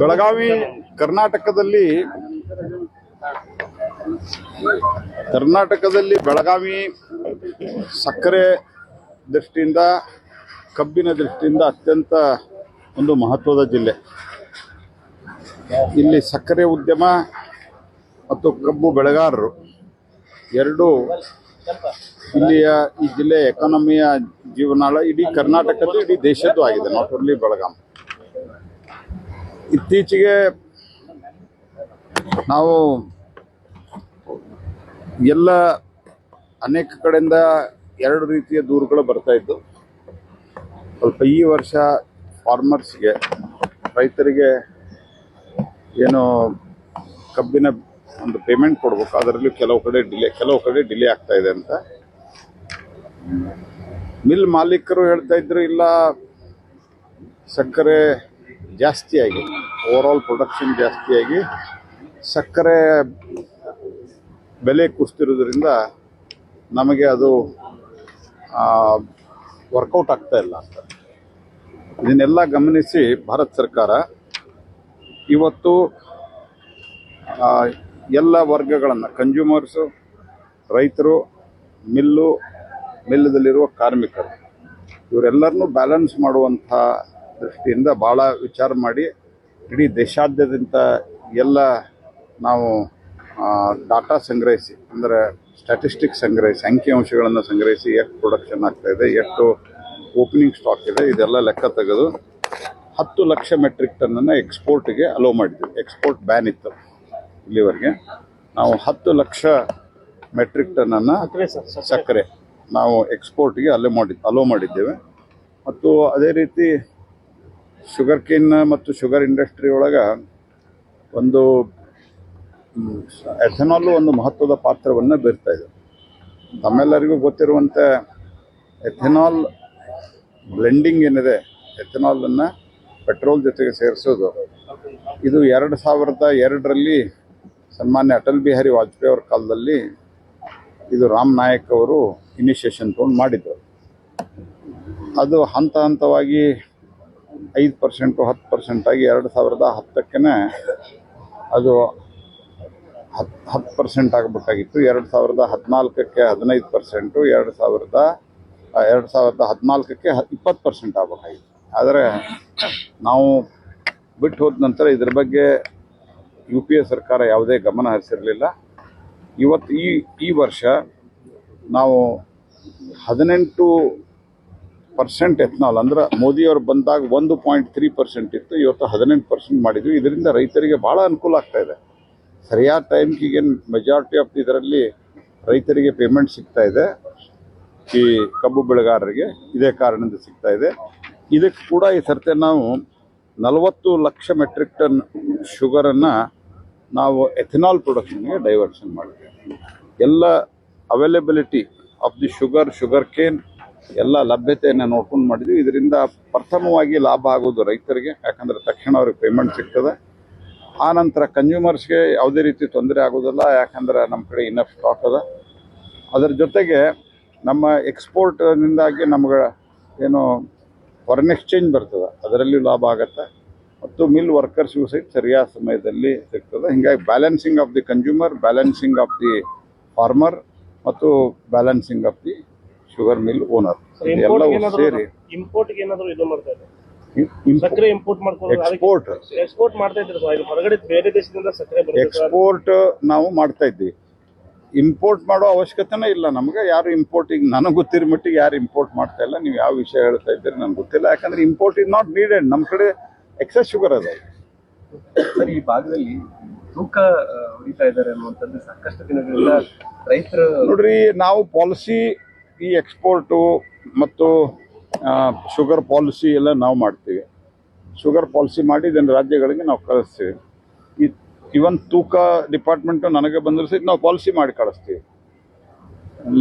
ಬೆಳಗಾವಿ, ಕರ್ನಾಟಕದಲ್ಲಿ ಕರ್ನಾಟಕದಲ್ಲಿ ಬೆಳಗಾವಿ ಸಕ್ಕರೆ ದೃಷ್ಟಿಯಿಂದ, ಕಬ್ಬಿನ ದೃಷ್ಟಿಯಿಂದ ಅತ್ಯಂತ ಒಂದು ಮಹತ್ವದ ಜಿಲ್ಲೆ. ಇಲ್ಲಿ ಸಕ್ಕರೆ ಉದ್ಯಮ ಮತ್ತು ಕಬ್ಬು ಬೆಳೆಗಾರರು ಎರಡೂ ಇಲ್ಲಿಯ ಈ ಜಿಲ್ಲೆಯ ಎಕಾನಮಿಯ ಜೀವನಾಳ ಇಡೀ ಕರ್ನಾಟಕದ್ದು, ಇಡೀ ದೇಶದ್ದು ಆಗಿದೆ ನಾಟ್ ಓನ್ಲಿ ಬೆಳಗಾಂ. ಇತ್ತೀಚೆಗೆ ನಾವು ಎಲ್ಲ ಅನೇಕ ಕಡೆಯಿಂದ ಎರಡು ರೀತಿಯ ದೂರುಗಳು ಬರ್ತಾ ಇದ್ದು, ಸ್ವಲ್ಪ ಈ ವರ್ಷ ಫಾರ್ಮರ್ಸ್ಗೆ ರೈತರಿಗೆ ಏನು ಕಬ್ಬಿನ ಒಂದು ಪೇಮೆಂಟ್ ಕೊಡ್ಬೇಕು, ಅದರಲ್ಲೂ ಕೆಲವು ಕಡೆ ಡಿಲೇ ಕೆಲವು ಕಡೆ ಡಿಲೇ ಆಗ್ತಾ ಇದೆ ಅಂತ. ಮಿಲ್ ಮಾಲೀಕರು ಹೇಳ್ತಾ ಇದ್ರು, ಇಲ್ಲ, ಸಕ್ಕರೆ ಜಾಸ್ತಿಯಾಗಿ ಓವರಾಲ್ ಪ್ರೊಡಕ್ಷನ್ ಜಾಸ್ತಿಯಾಗಿ ಸಕ್ಕರೆ ಬೆಲೆ ಕುಸಿತಿರೋದ್ರಿಂದ ನಮಗೆ ಅದು ವರ್ಕೌಟ್ ಆಗ್ತಾ ಇಲ್ಲ ಅಂತ. ಇದನ್ನೆಲ್ಲ ಗಮನಿಸಿ ಭಾರತ ಸರ್ಕಾರ ಇವತ್ತು ಎಲ್ಲ ವರ್ಗಗಳನ್ನು ಕನ್ಸ್ಯೂಮರ್ಸು ರೈತರು, ಮಿಲ್ಲು ಮಿಲ್ಲದಲ್ಲಿರುವ ಕಾರ್ಮಿಕರು. ಇವರೆಲ್ಲರನ್ನೂ ಬ್ಯಾಲೆನ್ಸ್ ಮಾಡುವಂಥ ದೃಷ್ಟಿಯಿಂದ ಭಾಳ ವಿಚಾರ ಮಾಡಿ ಇಡೀ ದೇಶಾದ್ಯಂತ ಎಲ್ಲ ನಾವು ಡಾಟಾ ಸಂಗ್ರಹಿಸಿ ಅಂದರೆ ಸ್ಟ್ಯಾಟಿಸ್ಟಿಕ್ ಸಂಗ್ರಹಿಸಿ ಅಂಕಿಅಂಶಗಳನ್ನು ಸಂಗ್ರಹಿಸಿ ಎಷ್ಟು ಪ್ರೊಡಕ್ಷನ್ ಆಗ್ತಾ ಇದೆ ಎಷ್ಟು ಓಪನಿಂಗ್ ಸ್ಟಾಕ್ ಇದೆ ಇದೆಲ್ಲ ಲೆಕ್ಕ ತೆಗೆದು ಹತ್ತು ಲಕ್ಷ ಮೆಟ್ರಿಕ್ ಟನ್ನನ್ನು ಎಕ್ಸ್ಪೋರ್ಟ್ಗೆ ಅಲೋ ಮಾಡಿದ್ವಿ. ಎಕ್ಸ್ಪೋರ್ಟ್ ಬ್ಯಾನ್ ಇತ್ತು ಇಲ್ಲಿವರೆಗೆ. ನಾವು ಹತ್ತು ಲಕ್ಷ ಮೆಟ್ರಿಕ್ ಟನ್ನನ್ನು ಸಕ್ಕರೆ ನಾವು ಎಕ್ಸ್ಪೋರ್ಟ್ಗೆ ಅಲೋ ಮಾಡಿ ಅಲೋ ಮಾಡಿದ್ದೇವೆ. ಮತ್ತು ಅದೇ ರೀತಿ ಶುಗರ್ ಕೇನ್ ಮತ್ತು ಶುಗರ್ ಇಂಡಸ್ಟ್ರಿ ಒಳಗೆ ಒಂದು ಎಥೆನಾಲ್ ಒಂದು ಮಹತ್ವದ ಪಾತ್ರವನ್ನು ಬೀರ್ತಾ ಇದೆ. ತಮ್ಮೆಲ್ಲರಿಗೂ ಗೊತ್ತಿರುವಂತೆ ಎಥೆನಾಲ್ ಬ್ಲೆಂಡಿಂಗ್ ಏನಿದೆ ಎಥೆನಾಲನ್ನು ಪೆಟ್ರೋಲ್ ಜೊತೆಗೆ ಸೇರಿಸೋದು. ಇದು ಎರಡು ಸಾವಿರದ ಎರಡರಲ್ಲಿ ಸನ್ಮಾನ್ಯ ಅಟಲ್ ಬಿಹಾರಿ ವಾಜಪೇಯಿ ಅವರ ಕಾಲದಲ್ಲಿ ಇದು ರಾಮ್ ನಾಯಕ್ ಅವರು ಇನಿಷಿಯೇಷನ್ ತೊಗೊಂಡು ಮಾಡಿದ್ದರು ಅದು ಹಂತ ಹಂತವಾಗಿ ಐದು ಪರ್ಸೆಂಟು ಹತ್ತು ಪರ್ಸೆಂಟಾಗಿ ಎರಡು ಸಾವಿರದ ಹತ್ತಕ್ಕೇ ಅದು ಹತ್ತು ಹತ್ತು ಪರ್ಸೆಂಟ್ ಆಗಬೇಕಾಗಿತ್ತು ಎರಡು ಸಾವಿರದ ಹದಿನಾಲ್ಕಕ್ಕೆ ಹದಿನೈದು ಪರ್ಸೆಂಟು ಎರಡು ಸಾವಿರದ ಎರಡು ಸಾವಿರದ ಹದಿನಾಲ್ಕಕ್ಕೆ ಇಪ್ಪತ್ತು ಪರ್ಸೆಂಟ್ ಆಗಬೇಕಾಗಿತ್ತು. ಆದರೆ ನಾವು ಬಿಟ್ಟು ಹೋದ ನಂತರ ಇದ್ರ ಬಗ್ಗೆ ಯು ಪಿ ಎ ಸರ್ಕಾರ ಯಾವುದೇ ಗಮನ ಹರಿಸಿರಲಿಲ್ಲ. ಇವತ್ತು ಈ ಈ ವರ್ಷ ನಾವು ಹದಿನೆಂಟು ಪರ್ಸೆಂಟ್ ಎಥನಾಲ್, ಅಂದ್ರೆ ಮೋದಿಯವರು ಬಂದಾಗ ಒಂದು ಪಾಯಿಂಟ್ ತ್ರೀ ಪರ್ಸೆಂಟ್ ಇತ್ತು, ಇವತ್ತು ಹದಿನೆಂಟು ಪರ್ಸೆಂಟ್ ಮಾಡಿದ್ವಿ. ಇದರಿಂದ ರೈತರಿಗೆ ಭಾಳ ಅನುಕೂಲ ಆಗ್ತಾ ಇದೆ. ಸರಿಯಾದ ಟೈಮ್ಗೆ ಈಗ ಮೆಜಾರಿಟಿ ಆಫ್ ಇದರಲ್ಲಿ ರೈತರಿಗೆ ಪೇಮೆಂಟ್ ಸಿಗ್ತಾ ಇದೆ. ಈ ಕಬ್ಬು ಬೆಳೆಗಾರರಿಗೆ ಇದೇ ಕಾರಣದಿಂದ ಸಿಗ್ತಾ ಇದೆ. ಇದಕ್ಕೆ ಕೂಡ ಈ ಸರ್ತೆ ನಾವು ನಲವತ್ತು ಲಕ್ಷ ಮೆಟ್ರಿಕ್ ಟನ್ ಶುಗರನ್ನು ನಾವು ಎಥೆನಾಲ್ ಪ್ರೊಡಕ್ಷನ್ಗೆ ಡೈವರ್ಷನ್ ಮಾಡಿದ್ವಿ ಎಲ್ಲ availability of the sugar sugar cane ಎಲ್ಲ ಲಭ್ಯತೆಯನ್ನು ನೋಡ್ಕೊಂಡು ಮಾಡಿದ್ವಿ. ಇದರಿಂದ ಪ್ರಥಮವಾಗಿ ಲಾಭ ಆಗೋದು ರೈತರಿಗೆ, ಯಾಕಂದ್ರೆ ತಕ್ಷಣ ಅವ್ರಿಗೆ ಪೇಮೆಂಟ್ ಸಿಗ್ತದೆ. ಆ ನಂತರ ಕನ್ಸ್ಯೂಮರ್ಸ್ಗೆ ಯಾವುದೇ ರೀತಿ ತೊಂದರೆ ಆಗೋದಿಲ್ಲ, ಯಾಕಂದ್ರೆ ನಮ್ಮ ಕಡೆ ಇನ್ನಫ್ ಸ್ಟಾಕ್ ಅದ. ಅದರ ಜೊತೆಗೆ ನಮ್ಮ ಎಕ್ಸ್ಪೋರ್ಟ್ನಿಂದಾಗಿ ನಮ್ಗೆ ಏನು ಫಾರಿನ್ ಎಕ್ಸ್ಚೇಂಜ್ ಬರ್ತದೆ ಅದರಲ್ಲಿ ಲಾಭ ಆಗತ್ತೆ. ಮತ್ತು ಮಿಲ್ ವರ್ಕರ್ಸ್ಗೂ ಸಹಿತ ಸರಿಯಾದ ಸಮಯದಲ್ಲಿ ಸಿಗ್ತದೆ. ಹಿಂಗಾಗಿ balancing of the consumer balancing of the farmer ಮತ್ತು balancing of the sugar mill owner ಎಲ್ಲವೂ ಸೇರಿ. ಇಂಪೋರ್ಟ್ ಏನಾದರೂ ಇದು ಮಾಡ್ತಾ ಇದೆ ಸಕ್ಕರೆ ಇಂಪೋರ್ಟ್ ಮಾಡ್ಕೊಂಡು ಎಕ್ಸ್ಪೋರ್ಟ್ ಎಕ್ಸ್ಪೋರ್ಟ್ ಮಾಡ್ತಾ ಇದ್ರು ಹೊರಗಡೆ ಬೇರೆ ದೇಶದಿಂದ ಸಕ್ಕರೆ ಬರುತ್ತೆ ಸರ್ ಎಕ್ಸ್ಪೋರ್ಟ್ ನಾವು ಮಾಡ್ತಾ ಇದ್ವಿ ಇಂಪೋರ್ಟ್ ಮಾಡೋ ಅವಶ್ಯಕತೆನೇ ಇಲ್ಲ. ನಮಗೆ ಯಾರು ಇಂಪೋರ್ಟಿಂಗ್ ನನಗೆ ಗೊತ್ತಿರೋ ಮಟ್ಟಿಗೆ ಯಾರು ಇಂಪೋರ್ಟ್ ಮಾಡ್ತಾ ಇಲ್ಲ. ನೀವು ಯಾವ ವಿಷಯ ಹೇಳ್ತಾ ಇದ್ದೀರಿ ನನಗೆ ಗೊತ್ತಿಲ್ಲ. ಯಾಕಂದ್ರೆ ಇಂಪೋರ್ಟ್ ಇಸ್ ನಾಟ್ ನೀಡೆಡ್ ನಮ್ಮ ಕಡೆ ಎಕ್ಸಸ್ ಶುಗರ್ ಅದ. ಸರ್ ಈ ಭಾಗದಲ್ಲಿ ತೂಕ ಹೊಡಿತಾ ಇದ್ದಾರೆ ಅನ್ನುವಂಥದ್ದು ಸಾಕಷ್ಟು ದಿನಗಳಿಂದ ರೈತರು ನೋಡ್ರಿ ನಾವು ಪಾಲಿಸಿ ಈ ಎಕ್ಸ್ಪೋರ್ಟು ಮತ್ತು ಶುಗರ್ ಪಾಲಿಸಿ ಎಲ್ಲ ನಾವು ಮಾಡ್ತೀವಿ. ಶುಗರ್ ಪಾಲಿಸಿ ಮಾಡಿ ಇದನ್ನು ರಾಜ್ಯಗಳಿಗೆ ನಾವು ಕಳಿಸ್ತೀವಿ. ಈ ಇವನ್ ತೂಕ ಡಿಪಾರ್ಟ್ಮೆಂಟು ನನಗೆ ಬಂದರೂ ಸಹಿತ ನಾವು ಪಾಲಿಸಿ ಮಾಡಿ ಕಳಿಸ್ತೀವಿ.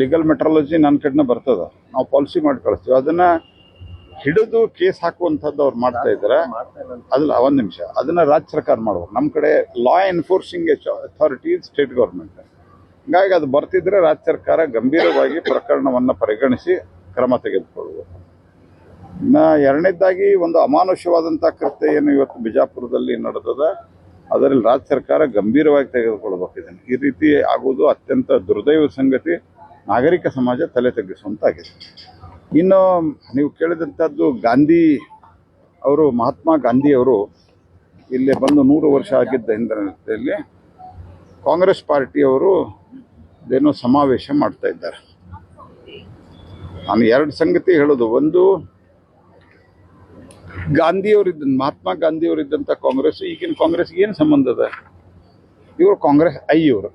ಲೀಗಲ್ ಮೆಟ್ರಾಲಜಿ ನನ್ನ ಕಡೆನ ಬರ್ತದೆ. ನಾವು ಪಾಲಿಸಿ ಮಾಡಿ ಕಳಿಸ್ತೀವಿ. ಅದನ್ನ ಹಿಡಿದು ಕೇಸ್ ಹಾಕುವಂಥದ್ದು ಅವ್ರು ಮಾಡ್ತಾ ಇದ್ದಾರೆ. ಅದಲ್ಲ ಒಂದು ನಿಮಿಷ. ಅದನ್ನ ರಾಜ್ಯ ಸರ್ಕಾರ ಮಾಡ್ಬೇಕು. ನಮ್ಮ ಕಡೆ law enforcing authority state government ಹಂಗಾಗಿ ಅದು ಬರ್ತಿದ್ರೆ ರಾಜ್ಯ ಸರ್ಕಾರ ಗಂಭೀರವಾಗಿ ಪ್ರಕರಣವನ್ನು ಪರಿಗಣಿಸಿ ಕ್ರಮ ತೆಗೆದುಕೊಳ್ಬೇಕು ಇನ್ನು ಎರಡನೇದಾಗಿ ಒಂದು ಅಮಾನುಷ್ಯವಾದಂಥ ಕೃತ್ಯ ಏನು ಇವತ್ತು ಬಿಜಾಪುರದಲ್ಲಿ ನಡೆದದ ಅದರಲ್ಲಿ ರಾಜ್ಯ ಸರ್ಕಾರ ಗಂಭೀರವಾಗಿ ತೆಗೆದುಕೊಳ್ಬೇಕು ಇದನ್ನು ಈ ರೀತಿ ಆಗುವುದು ಅತ್ಯಂತ ದುರ್ದೈವ ಸಂಗತಿ. ನಾಗರಿಕ ಸಮಾಜ ತಲೆ ತಗ್ಗಿಸುವಂತಾಗಿದೆ. ಇನ್ನು ನೀವು ಕೇಳಿದಂಥದ್ದು ಗಾಂಧಿ ಅವರು, ಮಹಾತ್ಮ ಗಾಂಧಿಯವರು ಇಲ್ಲಿ ಬಂದು ನೂರು ವರ್ಷ ಆಗಿದ್ದ ಹಿಂದಿನಲ್ಲಿ ಕಾಂಗ್ರೆಸ್ ಪಾರ್ಟಿಯವರು ಏನೋ ಸಮಾವೇಶ ಮಾಡ್ತಾ ಇದ್ದಾರೆ. ನಾನು ಎರಡು ಸಂಗತಿ ಹೇಳೋದು. ಒಂದು ಗಾಂಧಿಯವರಿದ್ದ ಮಹಾತ್ಮ ಗಾಂಧಿಯವರಿದ್ದಂಥ ಕಾಂಗ್ರೆಸ್, ಈಗಿನ ಕಾಂಗ್ರೆಸ್ಗೆ ಏನು ಸಂಬಂಧ ಅದ? ಇವರು ಕಾಂಗ್ರೆಸ್, ಐ ಇವರು.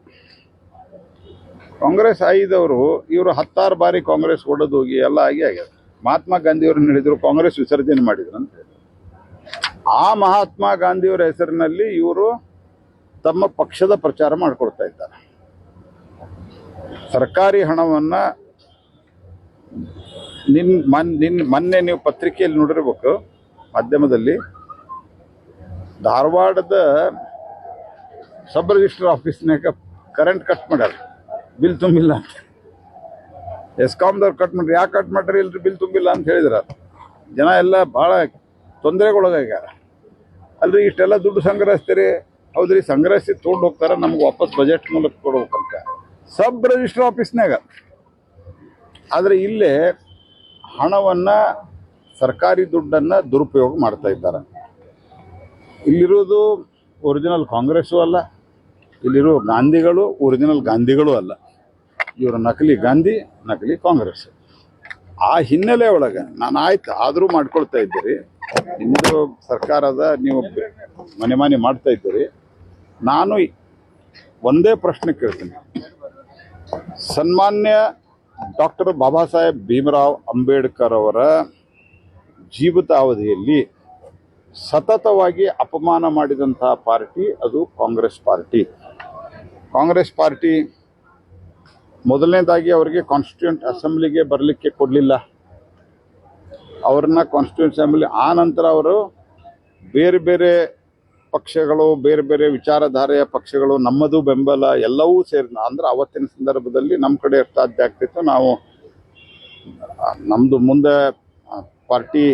ಕಾಂಗ್ರೆಸ್ ಆಯಿದವರು, ಇವರು ಹತ್ತಾರು ಬಾರಿ ಕಾಂಗ್ರೆಸ್ ಹೊಡೆದು ಹೋಗಿ ಎಲ್ಲ ಆಗಿ ಆಗ್ಯದ ಮಹಾತ್ಮ ಗಾಂಧಿಯವ್ರನ್ನ ಹೇಳಿದ್ರು ಕಾಂಗ್ರೆಸ್ ವಿಸರ್ಜನೆ ಮಾಡಿದ್ರು ಅಂತ. ಆ ಮಹಾತ್ಮ ಗಾಂಧಿಯವರ ಹೆಸರಿನಲ್ಲಿ ಇವರು ತಮ್ಮ ಪಕ್ಷದ ಪ್ರಚಾರ ಮಾಡಿಕೊಡ್ತಾ ಇದ್ದಾರೆ. ಸರ್ಕಾರಿ ಹಣವನ್ನ ನಿನ್ ಮನ್, ನಿನ್ ಮೊನ್ನೆ ನೀವು ಪತ್ರಿಕೆಯಲ್ಲಿ ನೋಡಿರ್ಬೇಕು, ಮಾಧ್ಯಮದಲ್ಲಿ ಧಾರವಾಡದ ಸಬ್ ರಿಜಿಸ್ಟರ್ ಆಫೀಸ್ನಾಗ ಕರೆಂಟ್ ಕಟ್ ಮಾಡ್ಯಾರ. ಬಿಲ್ ತುಂಬಿಲ್ಲ ಎಸ್ಕಾಮ್ದವ್ರು ಕಟ್ ಮಾಡ್ರಿ. ಯಾಕೆ ಕಟ್ ಮಾಡ್ರಿ ಇಲ್ರಿ ಬಿಲ್ ತುಂಬಿಲ್ಲ ಅಂತ ಹೇಳಿದ್ರ. ಜನ ಎಲ್ಲ ಭಾಳ ತೊಂದರೆಗೊಳಗಾಗ್ಯಾರ. ಅಲ್ರಿ ಇಷ್ಟೆಲ್ಲ ದುಡ್ಡು ಸಂಗ್ರಹಿಸ್ತೀರಿ. ಹೌದ್ರಿ, ಸಂಗ್ರಹಿಸಿ ತೊಗೊಂಡು ಹೋಗ್ತಾರೆ. ನಮ್ಗೆ ವಾಪಸ್ ಬಜೆಟ್ ಮೂಲಕ ಕೊಡ್ಬೇಕಂತ ಸಬ್ ರಿಜಿಸ್ಟರ್ ಆಫೀಸ್ನಾಗ ಆದರೆ ಇಲ್ಲೇ ಹಣವನ್ನು ಸರ್ಕಾರಿ ದುಡ್ಡನ್ನು ದುರುಪಯೋಗ ಮಾಡ್ತಾ ಇದ್ದಾರೆ. ಇಲ್ಲಿರೋದು ಒರಿಜಿನಲ್ ಕಾಂಗ್ರೆಸ್ಸು ಅಲ್ಲ. ಇಲ್ಲಿರೋ ಗಾಂಧಿಗಳು ಒರಿಜಿನಲ್ ಗಾಂಧಿಗಳು ಅಲ್ಲ. ಇವರು ನಕಲಿ ಗಾಂಧಿ, ನಕಲಿ ಕಾಂಗ್ರೆಸ್. ಆ ಹಿನ್ನೆಲೆ ಒಳಗೆ ನಾನು ಆಯ್ತು, ಆದರೂ ಮಾಡ್ಕೊಳ್ತಾ ಇದ್ದೀರಿ. ನಿಮ್ಮದು ಸರ್ಕಾರದ ನೀವು ಮನೆ ಮನೆ ಮಾಡ್ತಾ ಇದ್ದೀರಿ. ನಾನು ಒಂದೇ ಪ್ರಶ್ನೆ ಕೇಳ್ತೀನಿ. ಸನ್ಮಾನ್ಯ ಡಾಕ್ಟರ್ ಬಾಬಾ ಸಾಹೇಬ್ ಭೀಮರಾವ್ ಅಂಬೇಡ್ಕರ್ ಅವರ ಜೀವಿತಾವಧಿಯಲ್ಲಿ ಸತತವಾಗಿ ಅಪಮಾನ ಮಾಡಿದಂತಹ ಪಾರ್ಟಿ ಅದು ಕಾಂಗ್ರೆಸ್ ಪಾರ್ಟಿ. ಕಾಂಗ್ರೆಸ್ ಪಾರ್ಟಿ ಮೊದಲನೇದಾಗಿ ಅವರಿಗೆ ಕಾನ್ಸ್ಟಿಟ್ಯೂಂಟ್ ಅಸೆಂಬ್ಲಿಗೆ ಬರಲಿಕ್ಕೆ ಕೊಡಲಿಲ್ಲ. ಅವ್ರನ್ನ ಕಾನ್ಸ್ಟಿಟ್ಯೂಂಟ್ ಅಸೆಂಬ್ಲಿ ಆ ನಂತರ ಅವರು ಬೇರೆ ಬೇರೆ ಪಕ್ಷಗಳು, ಬೇರೆ ಬೇರೆ ವಿಚಾರಧಾರೆಯ ಪಕ್ಷಗಳು, ನಮ್ಮದು ಬೆಂಬಲ ಎಲ್ಲವೂ ಸೇರಿ ಅಂದ್ರೆ ಅವತ್ತಿನ ಸಂದರ್ಭದಲ್ಲಿ ನಮ್ಮ ಕಡೆ ಸಾಧ್ಯ ಆಗ್ತಿತ್ತು. ನಾವು ನಮ್ಮದು ಮುಂದೆ ಪಾರ್ಟಿ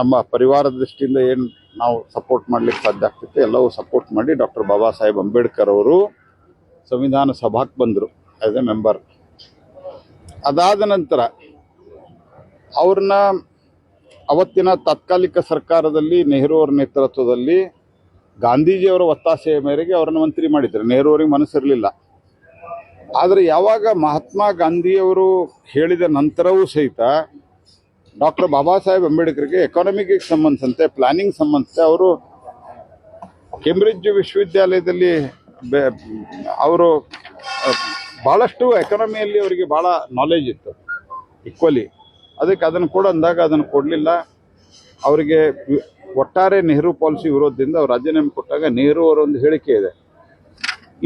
ನಮ್ಮ ಪರಿವಾರದ ದೃಷ್ಟಿಯಿಂದ ಏನು ನಾವು ಸಪೋರ್ಟ್ ಮಾಡ್ಲಿಕ್ಕೆ ಸಾಧ್ಯ ಆಗ್ತಿತ್ತು ಎಲ್ಲವೂ ಸಪೋರ್ಟ್ ಮಾಡಿ ಡಾಕ್ಟರ್ ಬಾಬಾ ಸಾಹೇಬ್ ಅಂಬೇಡ್ಕರ್ ಅವರು ಸಂವಿಧಾನ ಸಭಾಕ್ಕೆ ಬಂದರು ಆ್ಯಸ್ ಎ ಮೆಂಬರ್ ಅದಾದ ನಂತರ ಅವ್ರನ್ನ ಅವತ್ತಿನ ತಾತ್ಕಾಲಿಕ ಸರ್ಕಾರದಲ್ಲಿ ನೆಹರು ಅವರ ನೇತೃತ್ವದಲ್ಲಿ ಗಾಂಧೀಜಿಯವರ ಒತ್ತಾಸೆಯ ಮೇರೆಗೆ ಅವರನ್ನು ಮಂತ್ರಿ ಮಾಡಿದ್ರು. ನೆಹರು ಅವರಿಗೆ ಮನಸ್ಸಿರಲಿಲ್ಲ. ಆದರೆ ಯಾವಾಗ ಮಹಾತ್ಮ ಗಾಂಧಿಯವರು ಹೇಳಿದ ನಂತರವೂ ಸಹಿತ ಡಾಕ್ಟರ್ ಬಾಬಾ ಸಾಹೇಬ್ ಅಂಬೇಡ್ಕರ್ಗೆ ಎಕಾನಮಿಗೆ ಸಂಬಂಧಿಸಿದಂತೆ ಪ್ಲಾನಿಂಗ್ ಸಂಬಂಧಿಸಿದಂತೆ ಅವರು ಕೇಂಬ್ರಿಡ್ಜ್ ವಿಶ್ವವಿದ್ಯಾಲಯದಲ್ಲಿ ಅವರು ಭಾಳಷ್ಟು ಎಕಾನಮಿಯಲ್ಲಿ ಅವರಿಗೆ ಭಾಳ ನಾಲೆಜ್ ಇತ್ತು ಈಕ್ವಲಿ ಅದಕ್ಕೆ ಅದನ್ನು ಕೂಡ ಅಂದಾಗ ಅದನ್ನು ಕೊಡಲಿಲ್ಲ. ಅವರಿಗೆ ಒಟ್ಟಾರೆ ನೆಹರು ಪಾಲಿಸಿ ವಿರೋಧದಿಂದ ಅವ್ರು ರಾಜೀನಾಮೆ ಕೊಟ್ಟಾಗ ನೆಹರು ಅವರೊಂದು ಹೇಳಿಕೆ ಇದೆ.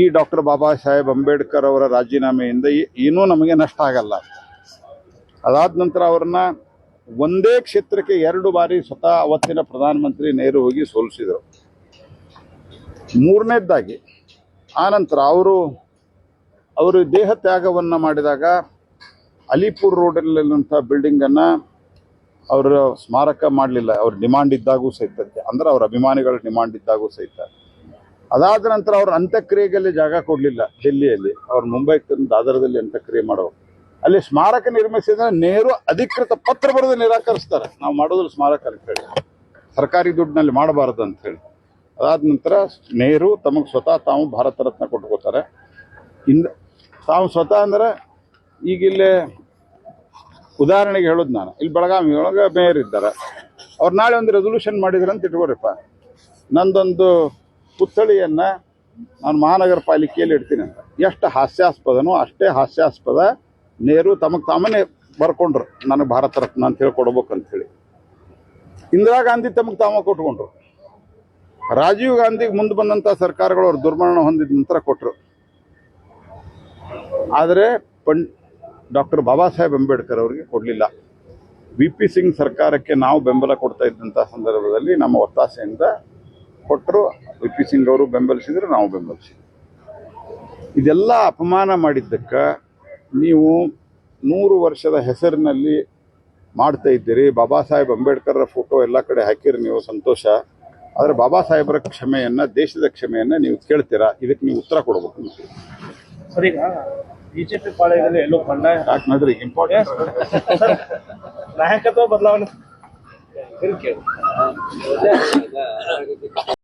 ಈ ಡಾಕ್ಟರ್ ಬಾಬಾ ಸಾಹೇಬ್ ಅಂಬೇಡ್ಕರ್ ಅವರ ರಾಜೀನಾಮೆಯಿಂದ ಏನೂ ನಮಗೆ ನಷ್ಟ ಆಗಲ್ಲ. ಅದಾದ ನಂತರ ಅವ್ರನ್ನ ಒಂದೇ ಕ್ಷೇತ್ರಕ್ಕೆ ಎರಡು ಬಾರಿ ಸ್ವತಃ ಅವತ್ತಿನ ಪ್ರಧಾನಮಂತ್ರಿ ನೆಹರು ಹೋಗಿ ಸೋಲಿಸಿದರು. ಮೂರನೇದಾಗಿ ಆನಂತರ ಅವರು ಅವರು ದೇಹ ತ್ಯಾಗವನ್ನು ಮಾಡಿದಾಗ ಅಲಿಪುರ್ ರೋಡಲ್ಲಿರುವಂಥ ಬಿಲ್ಡಿಂಗನ್ನು ಅವರ ಸ್ಮಾರಕ ಮಾಡಲಿಲ್ಲ. ಅವ್ರ ಡಿಮಾಂಡ್ ಇದ್ದಾಗೂ ಸಹಿತ, ಅಂದ್ರೆ ಅವ್ರ ಅಭಿಮಾನಿಗಳ ಡಿಮಾಂಡ್ ಇದ್ದಾಗೂ ಸಹಿತ. ಅದಾದ ನಂತರ ಅವ್ರ ಅಂತ್ಯಕ್ರಿಯೆಗೆ ಜಾಗ ಕೊಡಲಿಲ್ಲ, ಡೆಲ್ಲಿಯಲ್ಲಿ. ಅವ್ರ ಮುಂಬೈ ತಂದು ದಾದರದಲ್ಲಿ ಅಂತ್ಯಕ್ರಿಯೆ ಮಾಡೋ ಅಲ್ಲಿ ಸ್ಮಾರಕ ನಿರ್ಮಿಸಿದ್ರೆ ನೇರು ಅಧಿಕೃತ ಪತ್ರ ಬರೆದು ನಿರಾಕರಿಸ್ತಾರೆ. ನಾವು ಮಾಡೋದ್ರ ಸ್ಮಾರಕ ಅಂತ ಹೇಳಿ. ಸರ್ಕಾರಿ ದುಡ್ಡಿನಲ್ಲಿ ಮಾಡಬಾರದು ಅಂತ ಹೇಳಿ. ಅದಾದ ನಂತರ ನೆಹರು ತಮಗೆ ಸ್ವತಃ ತಾವು ಭಾರತ ರತ್ನ ಕೊಟ್ಕೋತಾರೆ ಇಂದ ತಾವು ಸ್ವತಃ ಅಂದ್ರೆ ಈಗ ಇಲ್ಲಿ ಉದಾಹರಣೆಗೆ ಹೇಳೋದು ನಾನು. ಇಲ್ಲಿ ಬೆಳಗಾವಿ ಒಳಗೆ ಮೇಯರ್ ಇದ್ದಾರೆ. ಅವ್ರು ನಾಳೆ ಒಂದು ರೆಸೊಲ್ಯೂಷನ್ ಮಾಡಿದ್ರು ಅಂತ ಇಟ್ಕೋರಿಪ್ಪ ನಂದೊಂದು ಪುತ್ಥಳಿಯನ್ನು ನಾನು ಮಹಾನಗರ ಪಾಲಿಕೆಯಲ್ಲಿ ಇಡ್ತೀನಿ ಅಂತ. ಎಷ್ಟು ಹಾಸ್ಯಾಸ್ಪದನೋ ಅಷ್ಟೇ ಹಾಸ್ಯಾಸ್ಪದ ನೆಹರು ತಮಗೆ ತಾಮನೇ ಬರ್ಕೊಂಡ್ರು. ನನಗೆ ಭಾರತ ರತ್ನ ಅಂತ ಹೇಳಿ ಕೊಡ್ಬೇಕಂತ ಹೇಳಿ. ಇಂದಿರಾ ಗಾಂಧಿ ತಮಗೆ ತಾಮ ಕೊಟ್ಕೊಂಡ್ರು ರಾಜೀವ್ ಗಾಂಧಿಗೆ ಮುಂದೆ ಬಂದಂಥ ಸರ್ಕಾರಗಳು ಅವ್ರು ದುರ್ಮರಣ ಹೊಂದಿದ ನಂತರ ಕೊಟ್ಟರು ಆದರೆ ಪಂ ಡಾಕ್ಟರ್ ಬಾಬಾ ಸಾಹೇಬ್ ಅಂಬೇಡ್ಕರ್ ಅವರಿಗೆ ಕೊಡಲಿಲ್ಲ. ವಿ ಪಿ ಸಿಂಗ್ ಸರ್ಕಾರಕ್ಕೆ ನಾವು ಬೆಂಬಲ ಕೊಡ್ತಾ ಇದ್ದಂಥ ಸಂದರ್ಭದಲ್ಲಿ ನಮ್ಮ ಒತ್ತಾಸೆಯಿಂದ ಕೊಟ್ಟರು ವಿ ಪಿ ಸಿಂಗ್ ಅವರು ಬೆಂಬಲಿಸಿದ್ರು, ನಾವು ಬೆಂಬಲಿಸಿದ್ವಿ. ಇದೆಲ್ಲ ಅಪಮಾನ ಮಾಡಿದ್ದಕ್ಕೆ ನೀವು ನೂರು ವರ್ಷದ ಹೆಸರಿನಲ್ಲಿ ಮಾಡ್ತಾ ಇದ್ದೀರಿ. ಬಾಬಾ ಸಾಹೇಬ್ ಅಂಬೇಡ್ಕರ್ ಫೋಟೋ ಎಲ್ಲ ಕಡೆ ಹಾಕಿರಿ, ನೀವು ಸಂತೋಷ. ಆದರೆ ಬಾಬಾ ಸಾಹೇಬರ ಕ್ಷಮೆಯನ್ನ ದೇಶದ ಕ್ಷಮೆಯನ್ನ ನೀವು ಕೇಳ್ತೀರಾ? ಇದಕ್ಕೆ ನೀವು ಉತ್ತರ ಕೊಡಬೇಕು ಸರ್ ಈಗ ಬಿಜೆಪಿ ಪಾಳ್ಯದಲ್ಲಿ ಎಲ್ಲೋ ಬಂಡಾಯ ಯಾಕೆ ನೋಡ್ರಿ ಇಂಪಾರ್ಟೆಂಟ್ ನಾಯಕತ್ವ ಬದಲಾವಣೆ